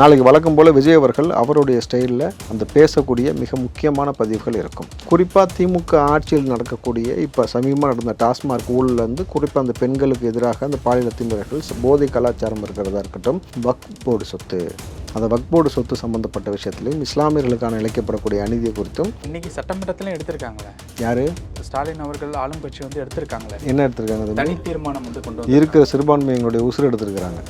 நாளைக்கு வழக்கம் போல் விஜய் அவர்கள் அவருடைய ஸ்டைலில் அந்த பேசக்கூடிய மிக முக்கியமான பதிவுகள் இருக்கும். குறிப்பாக திமுக ஆட்சியில் நடக்கக்கூடிய இப்போ சமீபமாக நடந்த டாஸ்மார்க் ஊழலேருந்து குறிப்பாக அந்த பெண்களுக்கு எதிராக அந்த பாலியல் திமுறைகள் போதை கலாச்சாரம் இருக்கிறதா இருக்கட்டும் வக் போர்டு சொத்து அந்த வக் போர்டு சொத்து சம்பந்தப்பட்ட விஷயத்திலையும் இஸ்லாமியர்களுக்கான இழைக்கப்படக்கூடிய அநீதி குறித்தும் இன்னைக்கு சட்டமன்றத்திலும் எடுத்திருக்காங்களே. யார்? ஸ்டாலின் அவர்கள் ஆளும் கட்சி வந்து எடுத்திருக்காங்களே. என்ன எடுத்திருக்காங்க? தனி தீர்மானம் வந்து கொண்டு இருக்கிற சிறுபான்மையினுடைய உசுறு எடுத்திருக்கிறாங்க.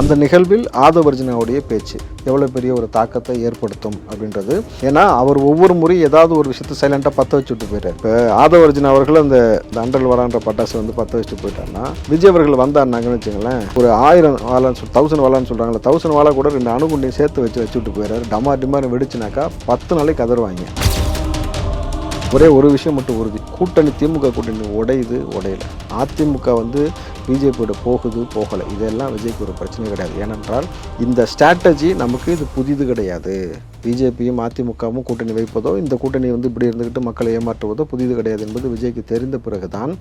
அந்த நிகழ்வில் ஆதவர்ஜினாவுடைய பேச்சு எவ்வளோ பெரிய ஒரு தாக்கத்தை ஏற்படுத்தும் அப்படின்றது. ஏன்னா அவர் ஒவ்வொரு முறையும் ஏதாவது ஒரு விஷயத்தை சைலண்டாக பற்ற வச்சுட்டு போயிட்டார் இப்போ ஆதவர்ஜன் அவர்கள் அந்த அண்டல் வரான்ற பட்டாசு வந்து பற்ற வச்சுட்டு போயிட்டாருன்னா விஜய் அவர்கள் வந்தாருனாங்கன்னு வச்சுங்களேன் ஒரு ஆயிரம் வாழான்னு சொல் தௌசண்ட் வாழான்னு சொல்கிறாங்களே தௌசண்ட் வாழா கூட ரெண்டு அணுகுண்டையும் சேர்த்து வச்சு வச்சுட்டு போயிடுறாரு. டமா டிமார் வெடிச்சுனாக்கா பத்து நாளைக்கு கதருவாங்க ஒரே ஒரு விஷயம் மட்டும் உறுதி. கூட்டணி திமுக கூட்டணி உடையுது உடையலை. அதிமுக வந்து பிஜேபியோட போகுது போகலை. இதெல்லாம் விஜய்க்கு ஒரு பிரச்சனை கிடையாது. ஏனென்றால் இந்த ஸ்ட்ராட்டஜி நமக்கு இது புதிது கிடையாது. பிஜேபியும் அதிமுகவும் கூட்டணி வைப்பதோ இந்த கூட்டணி வந்து இப்படி இருந்துக்கிட்டு மக்களை ஏமாற்றுவதோ புதிது கிடையாது என்பது விஜய்க்கு தெரிந்த பிறகுதான்.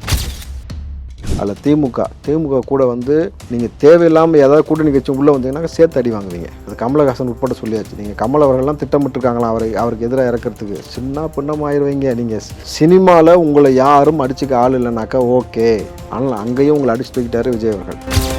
அதில் திமுக. திமுக கூட வந்து நீங்கள் தேவையில்லாமல் ஏதாவது கூட்டணி கட்சி உள்ளே வந்தீங்கன்னா சேர்த்து அடி வாங்குவீங்க. அது கமலஹாசன் உட்பட சொல்லியாச்சு. நீங்கள் கமல் அவர்கள்லாம் திட்டமிட்டுருக்காங்களா? அவரை அவருக்கு எதிராக இறக்கிறதுக்கு. சின்ன பின்னமாயிருவீங்க நீங்கள் சினிமாவில் உங்களை யாரும் அடிச்சுக்க ஆள் இல்லைனாக்கா ஓகே. ஆனால் அங்கேயும் உங்களை அடிச்சு தூக்கிட்டாரு விஜய் அவர்கள்.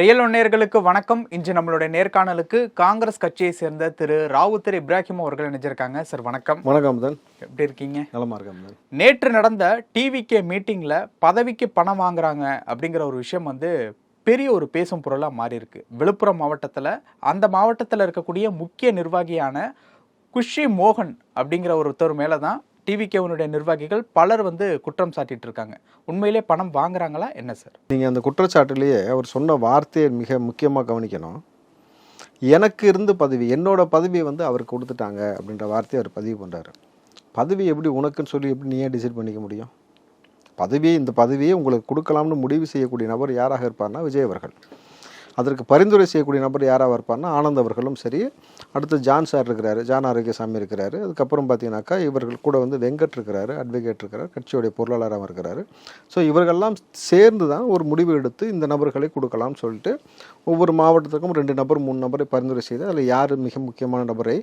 ரியல் ஒன்னியர்களுக்கு வணக்கம். இன்று நம்மளுடைய நேர்காணலுக்கு காங்கிரஸ் கட்சியை சேர்ந்த திரு ராவுத்தர் இப்ராஹிம் அவர்கள் இணைஞ்சிருக்காங்க. சார் வணக்கம். வணக்கம் அமுதன் எப்படி இருக்கீங்க? நலமா இருக்கேன் நேற்று நடந்த டிவிகே மீட்டிங்ல பதவிக்கு பணம் வாங்குறாங்க அப்படிங்கிற ஒரு விஷயம் வந்து பெரிய ஒரு பேசும் பொருளாக மாறி இருக்கு விழுப்புரம் மாவட்டத்தில் அந்த மாவட்டத்தில் இருக்கக்கூடிய முக்கிய நிர்வாகியான குஷி மோகன் அப்படிங்கிற ஒருத்தர் மேலே தான் டிவிகேவனுடைய நிர்வாகிகள் பலர் வந்து குற்றம் சாட்டிட்டு இருக்காங்க. உண்மையிலே பணம் வாங்குறாங்களா? என்ன சார் நீங்கள் அந்த குற்றச்சாட்டுலேயே அவர் சொன்ன வார்த்தையை மிக முக்கியமாக கவனிக்கணும். எனக்கு இருந்த பதவி என்னோட பதவியை வந்து அவர் கொடுத்துட்டாங்க அப்படின்ற வார்த்தையை அவர் பதிவு பண்ணுறாரு பதவி எப்படி உனக்குன்னு சொல்லி எப்படி நீ ஏன் டிசைட் பண்ணிக்க முடியும்? பதவியை இந்த பதவியை உங்களுக்கு கொடுக்கலாம்னு முடிவு செய்யக்கூடிய நபர் யாராக இருப்பார்னா விஜய் அவர்கள். அதற்கு பரிந்துரை செய்யக்கூடிய நபர் யாராக இருப்பார்னா ஆனந்த் அவர்களும் சரி. அடுத்து ஜான் சார் இருக்கிறாரு. ஜான் ஆரோக்கியசாமி இருக்கிறாரு. அதுக்கப்புறம் பார்த்தீங்கன்னாக்கா இவர்கள் கூட வந்து வெங்கட் இருக்கிறாரு அட்வொகேட் இருக்கிறார் கட்சியுடைய பொருளாளராக இருக்கிறாரு. ஸோ இவர்கள்லாம் சேர்ந்து தான் ஒரு முடிவு எடுத்து இந்த நபர்களை கொடுக்கலாம்னு சொல்லிட்டு ஒவ்வொரு மாவட்டத்துக்கும் ரெண்டு நபர் மூணு நபரை பரிந்துரை செய்து அதில் யார் மிக முக்கியமான நபரை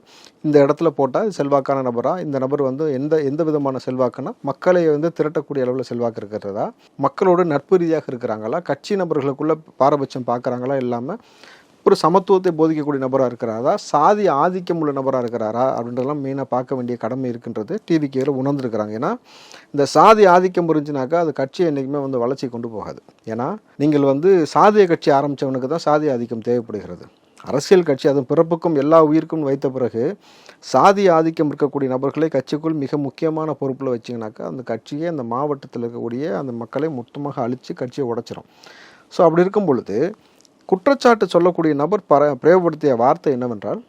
இந்த இடத்துல போட்டால் செல்வாக்கான நபராக இந்த நபர் வந்து எந்த எந்த விதமான செல்வாக்குன்னா மக்களை வந்து திரட்டக்கூடிய அளவில் செல்வாக்கு இருக்கிறதா? மக்களோடு நட்பு ரீதியாக இருக்கிறாங்களா? கட்சி நபர்களுக்குள்ள பாரபட்சம் பார்க்குறாங்களா? இல்லாமல் ஒரு சமத்துவத்தை போதிக்கக்கூடிய நபராக இருக்கிறாரா? சாதி ஆதிக்கம் உள்ள நபராக இருக்கிறாரா? அப்படின்றதெல்லாம் மெயினாக பார்க்க வேண்டிய கடமை இருக்கின்றது. டிவிகேல உணர்ந்துருக்கிறாங்க. ஏன்னா இந்த சாதி ஆதிக்கம் புரிஞ்சுனாக்கா அது கட்சியை என்றைக்குமே வந்து வளர்ச்சி கொண்டு போகாது. ஏன்னா நீங்கள் வந்து சாதிய கட்சி ஆரம்பித்தவனுக்கு தான் சாதி ஆதிக்கம் தேவைப்படுகிறது. அரசியல் கட்சி அதன் பிறப்புக்கும் எல்லா உயிருக்கும் வைத்த பிறகு சாதி ஆதிக்கம் இருக்கக்கூடிய நபர்களை கட்சிக்குள் மிக முக்கியமான பொறுப்பில் வச்சிங்கனாக்கா அந்த கட்சியே அந்த மாவட்டத்தில் இருக்கக்கூடிய அந்த மக்களை மொத்தமாக அழித்து கட்சியை உடைச்சிரும். ஸோ அப்படி இருக்கும் பொழுது குற்றச்சாட்டு சொல்லக்கூடிய நபர் பர பிரயோகப்படுத்திய வார்த்தை என்னவென்றால்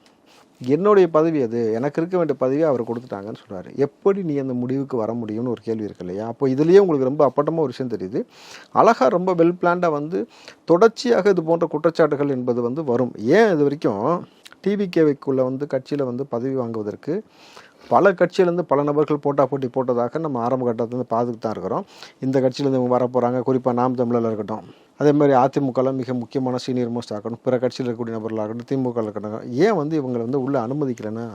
என்னுடைய பதவி அது எனக்கு இருக்க வேண்டிய பதவியை அவர் கொடுத்துட்டாங்கன்னு சொல்கிறார் எப்படி நீ அந்த முடிவுக்கு வர முடியும்னு ஒரு கேள்வி இருக்கு இல்லையா? அப்போ இதுலேயே உங்களுக்கு ரொம்ப அப்பட்டமாக ஒரு விஷயம் தெரியுது. அழகாக ரொம்ப வெல் பிளான்டாக வந்து தொடர்ச்சியாக இது போன்ற குற்றச்சாட்டுகள் என்பது வந்து வரும். ஏன் இது வரைக்கும் டிவிகேவைக்குள்ளே வந்து கட்சியில் வந்து பதவி வாங்குவதற்கு பல கட்சியிலேருந்து பல நபர்கள் போட்டா போட்டி போட்டதாக நம்ம ஆரம்ப கட்டத்துலேருந்து பார்த்துட்டு தான் இருக்கிறோம். இந்த கட்சியிலேருந்து இவங்க வர போகிறாங்க குறிப்பாக நாம் தமிழில் இருக்கட்டும். அதே மாதிரி அதிமுகவில் மிக முக்கியமான சீனியர் மோஸ்ட் ஆகணும் பிற கட்சியில் இருக்கக்கூடிய நபர்களாக திமுக இருக்கணும் ஏன் வந்து இவங்களை வந்து உள்ளே அனுமதிக்கலைன்னா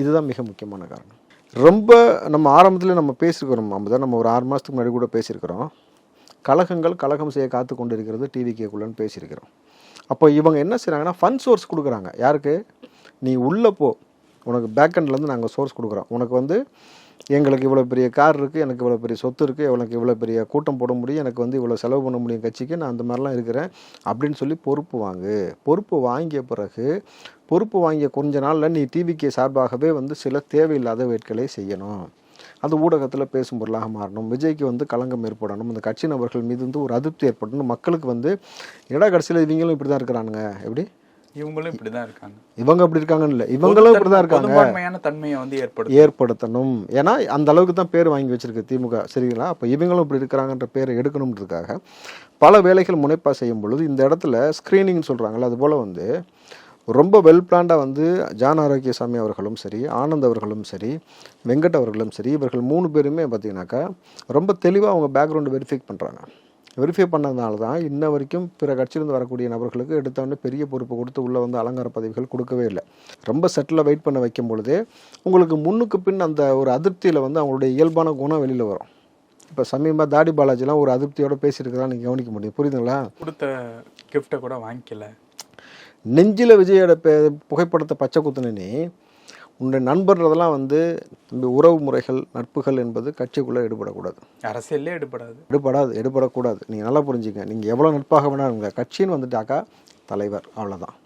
இதுதான் மிக முக்கியமான காரணம். ரொம்ப நம்ம ஆரம்பத்தில் நம்ம பேசியிருக்கிறோம் நம்ம தான் நம்ம ஒரு ஆறு மாதத்துக்கு முன்னாடி கூட பேசியிருக்கிறோம் கழகங்கள் கழகம் செய்ய காத்து கொண்டு இருக்கிறது டிவிகேக்குள்ளன்னு பேசியிருக்கிறோம் அப்போ இவங்க என்ன செய்கிறாங்கன்னா ஃபண்ட் சோர்ஸ் கொடுக்குறாங்க. யாருக்கு? நீ உள்ளே போ. உனக்கு பேக்கெண்ட்லேருந்து நாங்கள் சோர்ஸ் கொடுக்குறோம். உனக்கு வந்து எங்களுக்கு இவ்வளோ பெரிய கார் இருக்குது எனக்கு இவ்வளோ பெரிய சொத்து இருக்குது எனக்கு இவ்வளோ பெரிய கூட்டம் போட முடியும் எனக்கு வந்து இவ்வளோ செலவு பண்ண முடியும் கட்சிக்கு நான் அந்த மாதிரிலாம் இருக்கிறேன் அப்படின்னு சொல்லி பொறுப்பு வாங்கு. பொறுப்பு வாங்கிய பிறகு பொறுப்பு வாங்கிய கொஞ்ச நாளில் நீ டிவிக்கு சார்பாகவே வந்து சில தேவையில்லாத வேட்களை செய்யணும். அது ஊடகத்தில் பேசும் பொருளாக மாறணும். விஜய்க்கு வந்து களங்கம் ஏற்படணும். இந்த கட்சி நபர்கள் மீது வந்து ஒரு அதிருப்தி ஏற்படணும். மக்களுக்கு வந்து இட கடைசியில் இவங்களும் இப்படி தான் இருக்கிறானுங்க? எப்படி? இவங்களும் இப்படிதான் இருக்காங்க. இவங்க அப்படி இருக்காங்கன்னு இல்லை. இவங்களும் இப்படி தான் இருக்காங்க. பொதும்பான்மையான தன்மையை வந்து ஏற்படுத்தும். ஏற்படுத்தணும். ஏன்னா அந்த அளவுக்கு தான் பேர் வாங்கி வச்சிருக்கு திமுக. சரிங்களா? அப்போ இவங்களும் இப்படி இருக்கிறாங்கன்ற பேரை எடுக்கணுன்றதுக்காக பல வேலைகள் முனைப்பாக செய்யும் பொழுது இந்த இடத்துல ஸ்க்ரீனிங் சொல்கிறாங்கல்ல அது போல் வந்து ரொம்ப வெல் பிளான்டாக வந்து ஜான் ஆரோக்கியசாமி அவர்களும் சரி ஆனந்த் அவர்களும் சரி வெங்கட் அவர்களும் சரி இவர்கள் மூணு பேருமே பார்த்தீங்கன்னாக்கா ரொம்ப தெளிவாக அவங்க பேக்ரவுண்டு வெரிஃபை பண்ணுறாங்க வெரிஃபை பண்ணதுனால தான் இன்ன வரைக்கும் பிற கட்சியிலிருந்து வரக்கூடிய நபர்களுக்கு எடுத்தவொடனே பெரிய பொறுப்பு கொடுத்து உள்ளே வந்து அலங்கார பதவிகள் கொடுக்கவே இல்லை. ரொம்ப செட்டில் வெயிட் பண்ண வைக்கும் பொழுதே உங்களுக்கு முன்னுக்கு பின் அந்த ஒரு அதிருப்தியில் வந்து அவங்களுடைய இயல்பான குணம் வெளியில் வரும். இப்போ சமீபமாக தாடி பாலாஜிலாம் ஒரு அதிருப்தியோட பேசியிருக்கிறதா நீங்கள் கவனிக்க முடியும். புரியுதுங்களா? கொடுத்த கிஃப்ட்டை கூட வாங்கிக்கல. நெஞ்சில் விஜயோட பே புகைப்படத்தை பச்சை குத்துன உன்னுடைய நண்பர்ன்றதெல்லாம் வந்து இந்த உறவு முறைகள் நட்புகள் என்பது கட்சிக்குள்ளே ஈடுபடக்கூடாது அரசியல்லே எடுபடாது. எடுபடாது எடுபடக்கூடாது. நீங்கள் நல்லா புரிஞ்சுங்க. நீங்கள் எவ்வளோ நட்பாக வேணா இருங்க. கட்சின்னு வந்துட்டாக்கா தலைவர் அவ்வளோதான்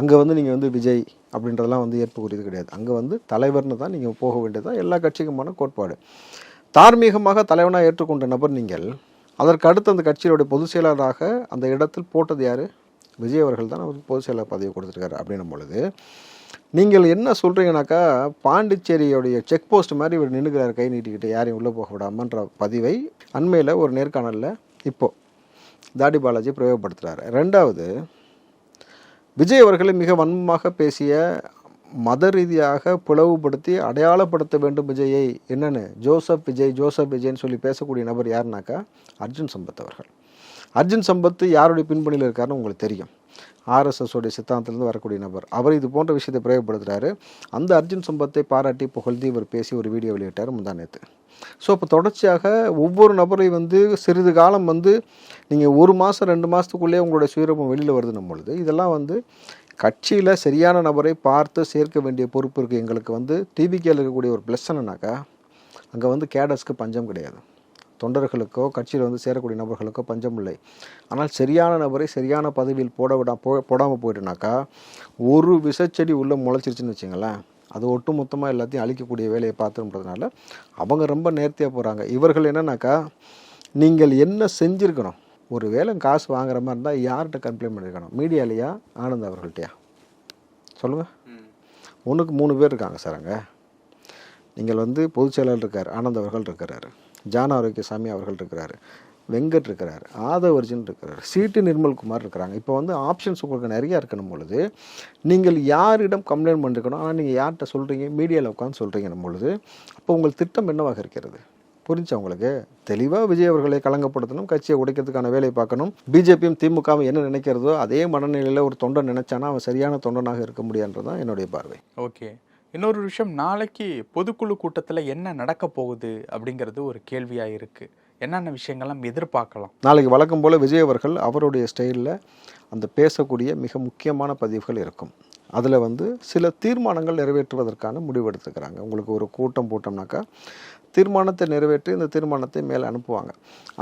அங்கே வந்து நீங்கள் வந்து விஜய் அப்படின்றதெல்லாம் வந்து ஏற்புக்குரியது கிடையாது. அங்கே வந்து தலைவர்னு தான் நீங்கள் போக வேண்டியது எல்லா கட்சிக்குமான கோட்பாடு. தார்மீகமாக தலைவனாக ஏற்றுக்கொண்ட நபர் நீங்கள் அதற்கு அடுத்து அந்த கட்சியோடைய பொதுச் செயலாளராக அந்த இடத்தில் போட்டது யார்? விஜய் அவர்கள் தான் அவருக்கு பொதுச் செயலாளர் பதவி கொடுத்துருக்காரு அப்படின்னும் பொழுது நீங்கள் என்ன சொல்கிறீங்கனாக்கா பாண்டிச்சேரியோடைய செக் போஸ்ட் மாதிரி இவர் நின்றுக்கிறார் கை நீட்டிக்கிட்டு யாரையும் உள்ளே போக விடாமன்ற பதிவை அண்மையில் ஒரு நேர்காணலில் இப்போது தாடி பாலாஜி பிரயோகப்படுத்துகிறாரு ரெண்டாவது விஜய் அவர்களை மிக வன்மமாக பேசிய மத ரீதியாக பிளவுபடுத்தி அடையாளப்படுத்த வேண்டும் விஜயை என்னென்னு ஜோசப் விஜய் ஜோசப் விஜய்ன்னு சொல்லி பேசக்கூடிய நபர் யாருனாக்கா அர்ஜுன் சம்பத் அவர்கள். அர்ஜுன் சம்பத் யாருடைய பின்பணியில் இருக்காருன்னு உங்களுக்கு தெரியும். ஆர்எஸ்எஸோடைய சித்தாந்தத்திலிருந்து வரக்கூடிய நபர். அவர் இது போன்ற விஷயத்தை பிரயோகப்படுத்துகிறாரு அந்த அர்ஜுன் சம்பத்தை பாராட்டி புகழ்ந்து இவர் பேசி ஒரு வீடியோ வெளியிட்டார் முந்தா நேற்று ஸோ இப்போ தொடர்ச்சியாக ஒவ்வொரு நபரை வந்து சிறிது காலம் வந்து நீங்கள் ஒரு மாதம் ரெண்டு மாதத்துக்குள்ளேயே உங்களுடைய சுயரூபம் வெளியில் வருதுன்னும் பொழுது. இதெல்லாம் வந்து கட்சியில் சரியான நபரை பார்த்து சேர்க்க வேண்டிய பொறுப்பு இருக்குது எங்களுக்கு வந்து டிவிகேல இருக்கக்கூடிய ஒரு ப்ளஸ் என்னன்னாக்கா அங்கே வந்து கேடர்ஸ்க்கு பஞ்சம் கிடையாது. தொண்டர்களுக்கோ கட்சியில் வந்து சேரக்கூடிய நபர்களுக்கோ பஞ்சம் இல்லை. ஆனால் சரியான நபரை சரியான பதவியில் போட விடா போ போடாமல் போயிட்டுனாக்கா ஒரு விஷச்செடி உள்ளே முளைச்சிருச்சுன்னு வச்சுங்களேன் அது ஒட்டு மொத்தமாக எல்லாத்தையும் அழிக்கக்கூடிய வேலையை பார்த்துன்றதுனால அவங்க ரொம்ப நேர்த்தியாக போகிறாங்க இவர்கள் என்னன்னாக்கா நீங்கள் என்ன செஞ்சுருக்கணும்? ஒரு வேலை காசு வாங்குற மாதிரி இருந்தால் யார்கிட்ட கம்ப்ளைண்ட் பண்ணியிருக்கணும் மீடியாலையா ஆனந்த் அவர்கள்ட்டையா? சொல்லுங்கள் ஒன்றுக்கு மூணு பேர் இருக்காங்க சார் அங்கே. நீங்கள் வந்து பொதுச் செயலாளர் இருக்கார் ஆனந்த் அவர்கள் இருக்கிறாரு ஜான ஆரோக்கியசாமி அவர்கள் இருக்கிறாரு வெங்கட் இருக்கிறார் ஒரிஜின் இருக்கிறார் சிடி நிர்மல்குமார் இருக்கிறாங்க. இப்போ வந்து ஆப்ஷன்ஸ் உங்களுக்கு நிறையா இருக்கணும் பொழுது நீங்கள் யாரிடம் கம்ப்ளைண்ட் பண்ணிருக்கணும் ஆனால் நீங்கள் யார்கிட்ட சொல்கிறீங்க மீடியாவில் உட்காந்து சொல்கிறீங்க பொழுது அப்போ உங்கள் திட்டம் என்னவாக இருக்கிறது? புரிஞ்சா உங்களுக்கு? தெளிவாக விஜய் அவர்களை கலங்கப்படுத்தணும் கட்சியை உடைக்கிறதுக்கான வேலையை பார்க்கணும். பிஜேபியும் திமுகவும் என்ன நினைக்கிறதோ அதே மனநிலையில் ஒரு தொண்டன் நினைச்சானா அவன் சரியான தொண்டனாக இருக்க முடியான்றது தான் என்னுடைய பார்வை. ஓகே இன்னொரு விஷயம் நாளைக்கு பொதுக்குழு கூட்டத்தில் என்ன நடக்க போகுது அப்படிங்கிறது ஒரு கேள்வியாக இருக்குது என்னென்ன விஷயங்கள்லாம் எதிர்பார்க்கலாம்? நாளைக்கு வழக்கம் போல் விஜய் அவர்கள் அவருடைய ஸ்டைலில் அந்த பேசக்கூடிய மிக முக்கியமான பதிவுகள் இருக்கும். அதில் வந்து சில தீர்மானங்கள் நிறைவேற்றுவதற்கான முடிவெடுத்துக்கிறாங்க உங்களுக்கு ஒரு கூட்டம் போட்டோம்னாக்கா தீர்மானத்தை நிறைவேற்றி இந்த தீர்மானத்தை மேலே அனுப்புவாங்க.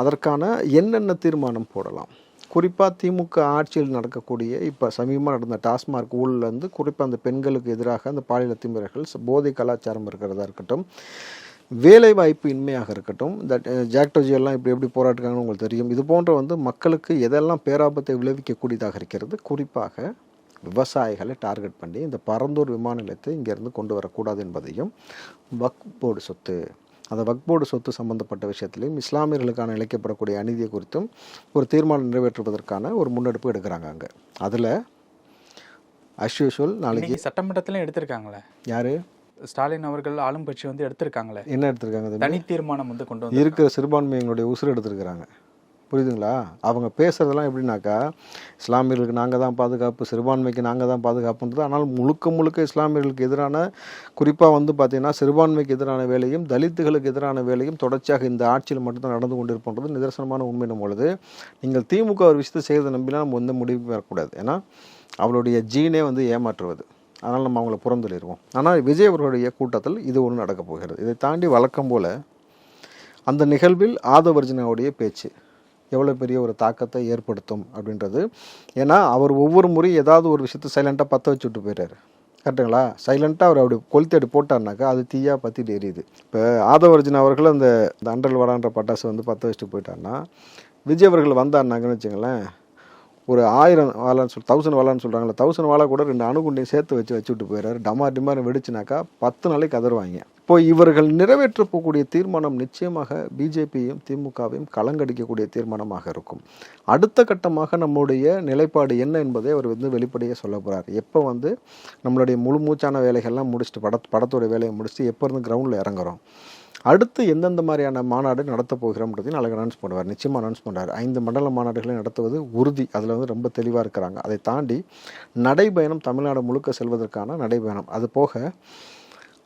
அதற்கான என்னென்ன தீர்மானம் போடலாம்? குறிப்பாக திமுக ஆட்சியில் நடக்கக்கூடிய இப்போ சமீபமாக நடந்த டாஸ்மார்க் ஊழலேருந்து குறிப்பாக அந்த பெண்களுக்கு எதிராக அந்த பாலியல் திமிரர்கள் போதை கலாச்சாரம் இருக்கிறதா இருக்கட்டும் வேலை வாய்ப்பு இன்மையாக இருக்கட்டும் இந்த ஜாக்டோஜி எல்லாம் இப்படி எப்படி போராட்டுக்காங்கன்னு உங்களுக்கு தெரியும். இது போன்ற வந்து மக்களுக்கு எதெல்லாம் பேராபத்தை விளைவிக்கக்கூடியதாக இருக்கிறது குறிப்பாக விவசாயிகளை டார்கெட் பண்ணி இந்த பரந்தூர் விமான நிலையத்தை இங்கேருந்து கொண்டு வரக்கூடாது என்பதையும் வக் போர்டு சொத்து அந்த வக் போர்டு சொத்து சம்பந்தப்பட்ட விஷயத்திலையும் இஸ்லாமியர்களுக்கான இழைக்கப்படக்கூடிய அநீதியை குறித்தும் ஒரு தீர்மானம் நிறைவேற்றுவதற்கான ஒரு முன்னெடுப்பு எடுக்கிறாங்க அங்கே. அதில் அஸ் யூஷுவல் நாளைக்கு சட்டமன்றத்திலும் எடுத்திருக்காங்களே. யார்? ஸ்டாலின் அவர்கள் ஆளும் கட்சி வந்து எடுத்திருக்காங்களே. என்ன எடுத்திருக்காங்க? தனி தீர்மானம் வந்து கொண்டு வந்து இருக்கிற சிறுபான்மையினுடைய உசுறு எடுத்திருக்கிறாங்க. புரியுதுங்களா? அவங்க பேசுகிறதெல்லாம் எப்படின்னாக்கா இஸ்லாமியர்களுக்கு நாங்கள் தான் பாதுகாப்பு சிறுபான்மைக்கு நாங்கள் தான் பாதுகாப்புன்றது ஆனால் முழுக்க முழுக்க இஸ்லாமியர்களுக்கு எதிரான குறிப்பாக வந்து பார்த்தீங்கன்னா சிறுபான்மைக்கு எதிரான வேலையும் தலித்துகளுக்கு எதிரான வேலையும் தொடர்ச்சியாக இந்த ஆட்சியில் மட்டும்தான் நடந்து கொண்டிருப்போன்றது நிதர்சனமான உண்மையினும் பொழுது நீங்கள் திமுக ஒரு விஷயத்தை செய்கிறத நம்பினா நம்ம எந்த முடிவு வரக்கூடாது. ஏன்னா அவளுடைய ஜீனே வந்து ஏமாற்றுவது. அதனால் நம்ம அவங்கள புறந்தள்ளிடுவோம். ஆனால் விஜய் அவர்களுடைய கூட்டத்தில் இது ஒன்று நடக்கப் போகிறது. இதை தாண்டி வழக்கம் போல் அந்த நிகழ்வில் ஆதவர்ஜனாவுடைய பேச்சு எவ்வளோ பெரிய ஒரு தாக்கத்தை ஏற்படுத்தும் அப்படின்றது. ஏன்னா அவர் ஒவ்வொரு முறையும் ஏதாவது ஒரு விஷயத்தை சைலண்ட்டாக பற்ற வச்சு விட்டு கரெக்டுங்களா சைலண்ட்டாக அவர் அப்படி கொளுத்தடி போட்டார்னாக்கா அது தீயாக பற்றிட்டு எரியுது. இப்போ ஆதவர்ஜன் அவர்கள் அந்த அண்டல் வடான்ற பட்டாசு வந்து பற்ற வச்சுட்டு போயிட்டாருன்னா விஜய் அவர்கள் வந்தாருனாங்கன்னு வச்சுங்களேன் ஒரு ஆயிரம் வாழான்னு சொல் தௌசண்ட் வாழான்னு சொல்கிறாங்களே தௌசண்ட் வாழை கூட ரெண்டு அணுகுண்டையும் சேர்த்து வச்சு வச்சு விட்டு போயிடுறாரு டமார் டிமார் வெடிச்சுனாக்கா பத்து நாளைக்கு கதறுவாங்க இப்போ இவர்கள் நிறைவேற்றப் போகக்கூடிய தீர்மானம் நிச்சயமாக பிஜேபியும் திமுகவையும் கலங்கடிக்கக்கூடிய தீர்மானமாக இருக்கும். அடுத்த கட்டமாக நம்முடைய நிலைப்பாடு என்ன என்பதை அவர் வந்து வெளிப்படையாக சொல்ல போகிறார் எப்போ வந்து நம்மளுடைய முழு மூச்சான வேலைகள்லாம் முடிச்சுட்டு பட படத்தோட வேலையை முடிச்சுட்டு எப்போ இருந்து கிரவுண்டில் இறங்குறோம்? அடுத்து எந்தெந்த மாதிரியான மாநாடு நடத்த போகிறோம்ன்றதையும் நாளைக்கு அனௌன்ஸ் பண்ணுவார். நிச்சயமாக அனௌன்ஸ் பண்ணுவார் ஐந்து மண்டல மாநாடுகளை நடத்துவது உறுதி. அதில் வந்து ரொம்ப தெளிவாக இருக்கிறாங்க. அதை தாண்டி நடைபயணம் தமிழ்நாடு முழுக்க செல்வதற்கான நடைபயணம். அது போக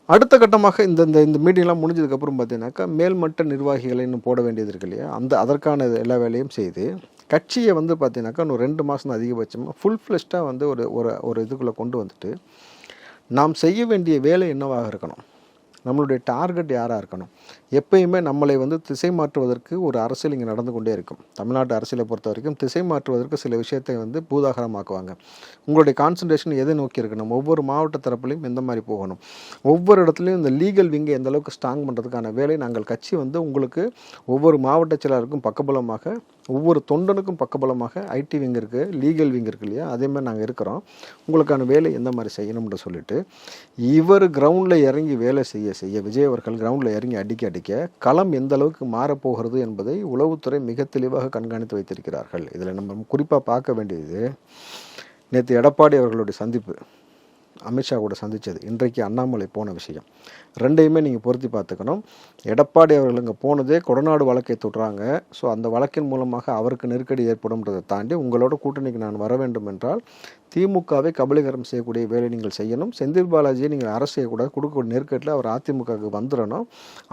அடுத்த கட்டமாக இந்த இந்த இந்த மீட்டிங்லாம் முடிஞ்சதுக்கப்புறம் பார்த்தீங்கன்னாக்கா மேல்மட்ட நிர்வாகிகளை இன்னும் போட வேண்டியது இருக்கு இல்லையா? அந்த அதற்கான எல்லா வேலையும் செய்து கட்சியை வந்து பார்த்தீங்கன்னாக்கா இன்னும் ரெண்டு மாதம் அதிகபட்சமாக ஃபுல் ஃப்ளெஷ்டாக வந்து ஒரு ஒரு ஒரு இதுக்குள்ளே கொண்டு வந்துட்டு நாம் செய்ய வேண்டிய வேலை என்னவாக இருக்கணும்? நம்மளுடைய டார்கெட் யாராக இருக்கணும்? எப்பயுமே நம்மளை வந்து திசை மாற்றுவதற்கு ஒரு அரசியல் இங்கே நடந்து கொண்டே இருக்கும். தமிழ்நாட்டு அரசியலை பொறுத்த வரைக்கும் திசை மாற்றுவதற்கு சில விஷயத்தை வந்து பூதாகரமாக்குவாங்க. உங்களுடைய கான்சன்ட்ரேஷன் எதை நோக்கி இருக்கணும்? ஒவ்வொரு மாவட்ட தரப்புலையும் எந்த மாதிரி போகணும்? ஒவ்வொரு இடத்துலையும் இந்த லீகல் விங்கை எந்த அளவுக்கு ஸ்ட்ராங் பண்ணுறதுக்கான வேலை நாங்கள் கட்சி வந்து உங்களுக்கு ஒவ்வொரு மாவட்ட செயலாளருக்கும் பக்கபலமாக ஒவ்வொரு தொண்டனுக்கும் பக்கபலமாக ஐடி விங் இருக்குது லீகல் விங் இருக்கு இல்லையா? அதே மாதிரி நாங்கள் இருக்கிறோம். உங்களுக்கான வேலை எந்த மாதிரி செய்யணும்னு சொல்லிட்டு இவர் கிரவுண்டில் இறங்கி வேலை செய்ய செய்ய விஜய் அவர்கள் கிரவுண்டில் இறங்கி அடிக்க அடிக்க களம் எந்த அளவுக்கு மாறப்போகிறது என்பதை உளவுத்துறை மிக தெளிவாக கண்காணித்து வைத்திருக்கிறார்கள். இதில் நம்ம குறிப்பாக பார்க்க வேண்டியது நேற்று எடப்பாடி அவர்களுடைய சந்திப்பு. அமித்ஷா கூட சந்தித்தது இன்றைக்கு அண்ணாமலை போன விஷயம். ரெண்டையுமே நீங்கள் பொருத்தி பார்த்துக்கணும். எடப்பாடி அவர்கள் இங்கே போனதே கொடநாடு வழக்கை தொடுறாங்க. ஸோ அந்த வழக்கின் மூலமாக அவருக்கு நெருக்கடி ஏற்படும்ன்றதை தாண்டி உங்களோட கூட்டணிக்கு நான் வர வேண்டும் என்றால் திமுகவை கபலீகரம் செய்யக்கூடிய வேலை நீங்கள் செய்யணும். செந்தில் பாலாஜியை நீங்கள் அரசு செய்யக்கூடாது கொடுக்கக்கூடிய நெருக்கடியில் அவர் அதிமுகவுக்கு வந்துடணும்.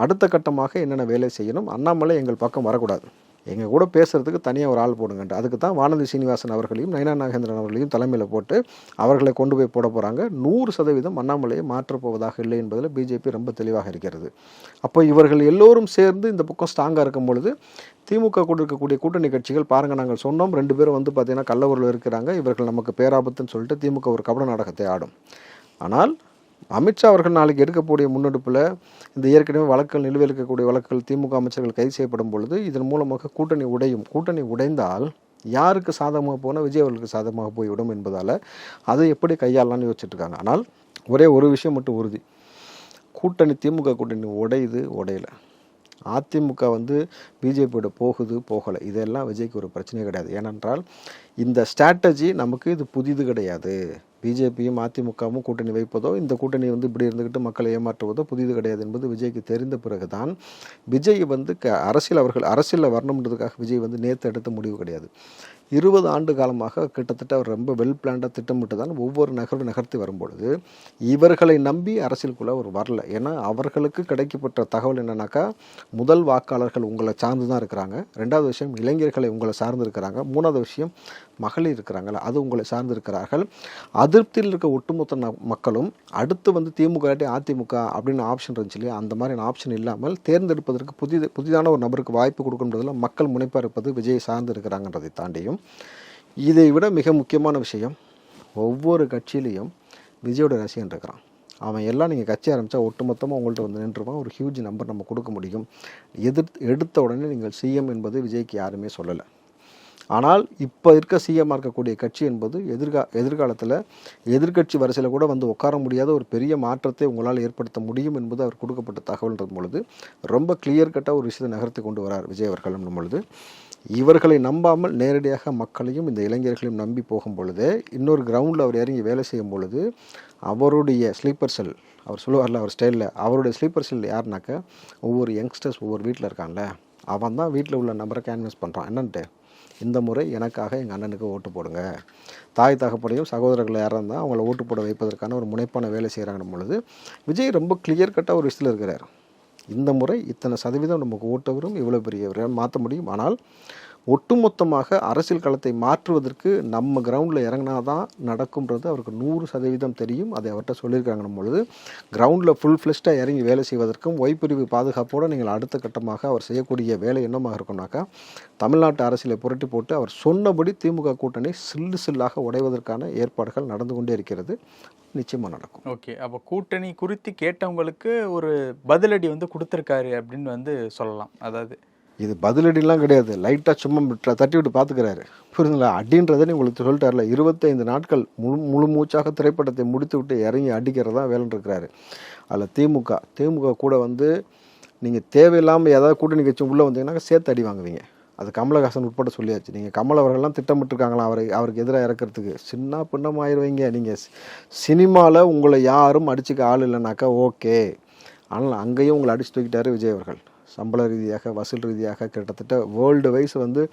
அடுத்த கட்டமாக என்னென்ன வேலை செய்யணும்? அண்ணாமலை எங்கள் பக்கம் வரக்கூடாது. எங்கள் கூட பேசுகிறதுக்கு தனியாக ஒரு ஆள் போடுங்கன்ட்டு. அதுக்கு தான் வானதி சீனிவாசன் அவர்களையும் நயனா நாகேந்திரன் அவர்களையும் தலைமையில் போட்டு அவர்களை கொண்டு போய் போட போகிறாங்க நூறு சதவீதம் அண்ணாமலையை மாற்றப் போவதாக இல்லை என்பதில் பிஜேபி ரொம்ப தெளிவாக இருக்கிறது. அப்போ இவர்கள் எல்லோரும் சேர்ந்து இந்த பக்கம் ஸ்ட்ராங்காக இருக்கும் பொழுது திமுக கூட இருக்கக்கூடிய கூட்டணி கட்சிகள் பாருங்கள் நாங்கள் சொன்னோம் ரெண்டு பேரும் வந்து பார்த்திங்கன்னா கள்ளவரில் இருக்கிறாங்க. இவர்கள் நமக்கு பேராபத்துன்னு சொல்லிட்டு திமுக ஒரு கபட நாடகத்தை ஆடும். ஆனால் அமித்ஷா அவர்கள் நாளைக்கு எடுக்கக்கூடிய முன்னெடுப்பில் இந்த ஏற்கனவே வழக்குகள் நிலுவையில் இருக்கக்கூடிய வழக்குகள் திமுக அமைச்சர்கள் கைது செய்யப்படும் பொழுது இதன் மூலமாக கூட்டணி உடையும் கூட்டணி உடைந்தால் யாருக்கு சாதகமாக போனால் விஜய் அவர்களுக்கு சாதகமாக போய்விடும் என்பதால் அதை எப்படி கையாளலாம்னு யோசிச்சுட்ருக்காங்க ஆனால் ஒரே ஒரு விஷயம் மட்டும் உறுதி. கூட்டணி திமுக கூட்டணி உடையுது உடையலை. அதிமுக வந்து பிஜேபியோட போகுது போகலை. இதெல்லாம் விஜய்க்கு ஒரு பிரச்சனையே கிடையாது. ஏனென்றால் இந்த ஸ்ட்ராட்டஜி நமக்கு இது புதிது கிடையாது. பிஜேபியும் அதிமுகவும் கூட்டணி வைப்பதோ இந்த கூட்டணி வந்து இப்படி இருந்துக்கிட்டு மக்களை ஏமாற்றுவதோ புதிது கிடையாது என்பது விஜய்க்கு தெரிந்த பிறகுதான் விஜய் வந்து க அரசியல் அவர்கள் அரசியலில் வரணுன்றதுக்காக விஜய் வந்து நேற்று எடுத்த முடிவு கிடையாது. இருபது ஆண்டு காலமாக கிட்டத்தட்ட அவர் ரொம்ப வெல் பிளான்டாக திட்டமிட்டு தான் ஒவ்வொரு நகரும் நகர்த்தி வரும்பொழுது இவர்களை நம்பி அரசியலுக்குள்ளே அவர் வரல. ஏன்னா அவர்களுக்கு கிடைக்கப்பட்ட தகவல் என்னன்னாக்கா முதல் வாக்காளர்கள் உங்களை சார்ந்து தான் இருக்கிறாங்க. ரெண்டாவது விஷயம் இளைஞர்களை உங்களை சார்ந்து இருக்கிறாங்க. மூணாவது விஷயம் மகளிர் இருக்கிறாங்கள அது உங்களை சார்ந்திருக்கிறார்கள். அதிருப்தியில் இருக்க ஒட்டுமொத்த ந- மக்களும் அடுத்து வந்து திமுக இல்லாட்டி அதிமுக அப்படின்னு ஆப்ஷன் இருந்துச்சு இல்லையா அந்த மாதிரியான ஆப்ஷன் இல்லாமல் தேர்ந்தெடுப்பதற்கு புதிது புதிதான ஒரு நபருக்கு வாய்ப்பு கொடுக்கின்றதில் மக்கள் முனைப்பாக இருப்பது விஜய் சார்ந்து இருக்கிறாங்கன்றதை தாண்டியும் இதை விட மிக முக்கியமான விஷயம் ஒவ்வொரு கட்சியிலையும் விஜயோட ரசிகன் இருக்கிறான். அவன் எல்லாம் நீங்கள் கட்சி ஆரம்பித்தா ஒட்டுமொத்தமாக உங்கள்கிட்ட வந்து நின்றுவான் ஒரு ஹியூஜ் நம்பர் நம்ம கொடுக்க முடியும். எதிர் எடுத்த உடனே நீங்கள் சிஎம் என்பது விஜய்க்கு யாருமே சொல்லலை. ஆனால் இப்போ இருக்க சிஎம்மாக இருக்கக்கூடிய கட்சி என்பது எதிர்கா எதிர்காலத்தில் எதிர்க்கட்சி வரிசையில் கூட வந்து உட்கார முடியாத ஒரு பெரிய மாற்றத்தை உங்களால் ஏற்படுத்த முடியும் என்பது அவர் கொடுக்கப்பட்ட தகவல்ன்றது பொழுது ரொம்ப கிளியர் கட்டாக ஒரு விஷயத்தை நகர்த்தி கொண்டு வரார் விஜய் அவர்கள் பொழுது. இவர்களை நம்பாமல் நேரடியாக மக்களையும் இந்த இளைஞர்களையும் நம்பி போகும் பொழுது இன்னொரு கிரவுண்டில் அவர் இறங்கி வேலை செய்யும் பொழுது அவருடைய ஸ்லீப்பர் செல் அவர் சொல்லுவார்ல அவர் ஸ்டைலில் அவருடைய ஸ்லீப்பர் செல் யாருனாக்கா ஒவ்வொரு யங்ஸ்டர்ஸ் ஒவ்வொரு வீட்டில் இருக்கான்ல அவன் தான் வீட்டில் உள்ள நபரை கேன்வஸ் பண்ணுறான் என்னன்ட்டு? இந்த முறை எனக்காக எங்கள் அண்ணனுக்கு ஓட்டு போடுங்க. தாய் தகப்பனையும் சகோதரர்கள் யாராக இருந்தால் அவங்கள ஓட்டு போட வைப்பதற்கான ஒரு முனைப்பான வேலை செய்கிறாங்கன்னும் பொழுது விஜய் ரொம்ப கிளியர் கட்டாக ஒரு விஷயத்தில் இருக்கிறார் இந்த முறை இத்தனை சதவீதம் நமக்கு ஓட்டு வரும் இவ்வளோ பெரிய மாற்ற முடியும். ஆனால் ஒட்டுமொத்தமாக அரசியல் களத்தை மாற்றுவதற்கு நம்ம கிரவுண்டில் இறங்கினா தான் நடக்கும்ன்றது அவருக்கு நூறு சதவீதம் தெரியும். அதை அவர்கிட்ட சொல்லியிருக்காங்கன்னும் பொழுது. கிரவுண்டில் ஃபுல் ஃப்ளெஷ்டாக இறங்கி வேலை செய்வதற்கும் ஒய்பிரிவு பாதுகாப்போடு நீங்கள் அடுத்த கட்டமாக அவர் செய்யக்கூடிய வேலை என்னமாக இருக்கும்னாக்கா தமிழ்நாட்டு அரசியலை புரட்டி போட்டு அவர் சொன்னபடி திமுக கூட்டணி சில்லு சில்லாக உடைவதற்கான ஏற்பாடுகள் நடந்து கொண்டே இருக்கிறது. நிச்சயமாக நடக்கும். ஓகே. அப்போ கூட்டணி குறித்து கேட்டவங்களுக்கு ஒரு பதிலடி வந்து கொடுத்துருக்காரு அப்படின்னு வந்து சொல்லலாம். அதாவது இது பதிலடிலாம் கிடையாது. லைட்டாக சும்மா தட்டி விட்டு பார்த்துக்கிறாரு புரியுதுங்களா? அடின்றதை உங்களுக்கு சொல்லிட்டார்ல. இருபத்தைந்து நாட்கள் முழு முழு மூச்சாக திரைப்படத்தை முடித்து விட்டு இறங்கி அடிக்கிறதா வேலைன்னு இருக்கிறாரு அதில் திமுக திமுக கூட வந்து நீங்கள் தேவையில்லாமல் ஏதாவது கூட்டணி கட்சி உள்ளே வந்தீங்கன்னா சேர்த்து அடி வாங்குவீங்க. அது கமலஹாசன் உட்பட சொல்லியாச்சு. நீங்கள் கமல் அவர்கள்லாம் திட்டமிட்டுருக்காங்களா அவரை அவருக்கு எதிராக இறக்கிறதுக்கு. சின்ன பின்னம் ஆயிடுவீங்க நீங்கள் சினிமாவில் உங்களை யாரும் அடிச்சுக்க ஆள் இல்லைனாக்கா ஓகே. ஆனால் அங்கேயும் உங்களை அடிச்சு தூக்கிட்டாரு விஜய் அவர்கள். சம்பள ரீதியாக வசூல் ரீதியாக கிட்டத்தட்ட வேர்ல்டு வைஸ் வந்து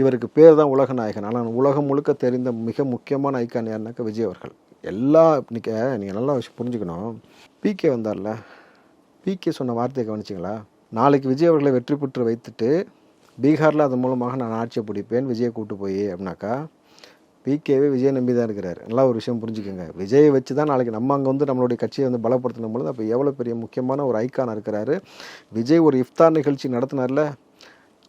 இவருக்கு பேர் தான் உலக நாயகன் ஆனால் உலகம் முழுக்க தெரிந்த மிக முக்கியமான ஐக்கான் யாருனாக்கா விஜய் அவர்கள். எல்லா இன்னைக்கு நீங்கள் நல்லா விஷயம் புரிஞ்சுக்கணும். பிகே வந்தார்ல. பிகே சொன்ன வார்த்தையை கவனிச்சிங்களா? நாளைக்கு விஜய் அவர்களை வெற்றி பெற்று வைத்துட்டு பீகாரில் அதன் மூலமாக நான் ஆட்சியை பிடிப்பேன் விஜயை கூட்டு போய் அப்படின்னாக்கா பிகேவே விஜய் நம்பி தான் இருக்கிறார். நல்லா ஒரு விஷயம் புரிஞ்சுக்கோங்க. விஜயை வச்சு தான் நாளைக்கு நம்ம அங்கே வந்து நம்மளுடைய கட்சியை வந்து பலப்படுத்தின பொழுது அப்போ எவ்வளோ பெரிய முக்கியமான ஒரு ஐக்கானாக இருக்கிறாரு. விஜய் ஒரு இஃப்தார் நிகழ்ச்சி நடத்தினார்ல.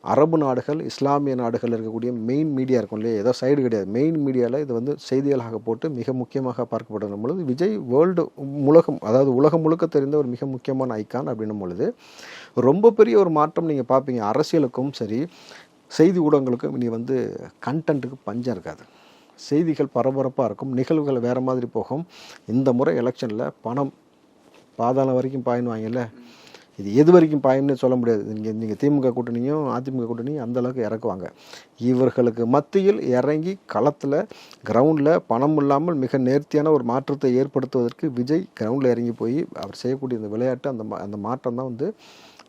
அரபு நாடுகள் இஸ்லாமிய நாடுகள் இருக்கக்கூடிய மெயின் மீடியா இருக்கும் இல்லையா? ஏதோ சைடு கிடையாது. மெயின் மீடியாவில் இது வந்து செய்திகளாக போட்டு மிக முக்கியமாக பார்க்கப்படும் பொழுது விஜய் வேர்ல்டு உலகம் அதாவது உலகம் முழுக்க தெரிந்த ஒரு மிக முக்கியமான ஐக்கான் அப்படின்னும் பொழுது ரொம்ப பெரிய ஒரு மாற்றம் நீங்கள் பார்ப்பீங்க. அரசியலுக்கும் சரி செய்தி ஊடகங்களுக்கும் இனி வந்து கண்டென்ட்டுக்கு பஞ்சம் இருக்காது. செய்திகள் பரபரப்பாக இருக்கும் நிகழ்வுகள் வேறு மாதிரி போகும். இந்த முறை எலெக்ஷனில் பணம் பாதாளம் வரைக்கும் பாயினுவாங்கல்ல இது எது வரைக்கும் பாயும்னு சொல்ல முடியாது. நீங்கள் நீங்கள் திமுக கூட்டணியும் அதிமுக கூட்டணியும் அந்த அளவுக்கு இறக்குவாங்க. இவர்களுக்கு மத்தியில் இறங்கி களத்தில் கிரவுண்டில் பணம் இல்லாமல் மிக நேர்த்தியான ஒரு மாற்றத்தை ஏற்படுத்துவதற்கு விஜய் கிரவுண்டில் இறங்கி போய் அவர் செய்யக்கூடிய இந்த விளையாட்டு அந்த மா- அந்த மாற்றம் தான் வந்து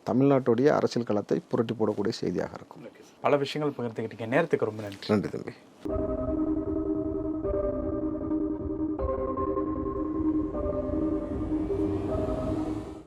தமிழ்நாட்டுடைய அரசியல் களத்தை புரட்டி போடக்கூடிய செய்தியாக இருக்கும். பல விஷயங்கள் பகிர்ந்துக்கிட்டீங்க நேரத்துக்கு ரொம்ப நன்றி. நன்றி தம்பி.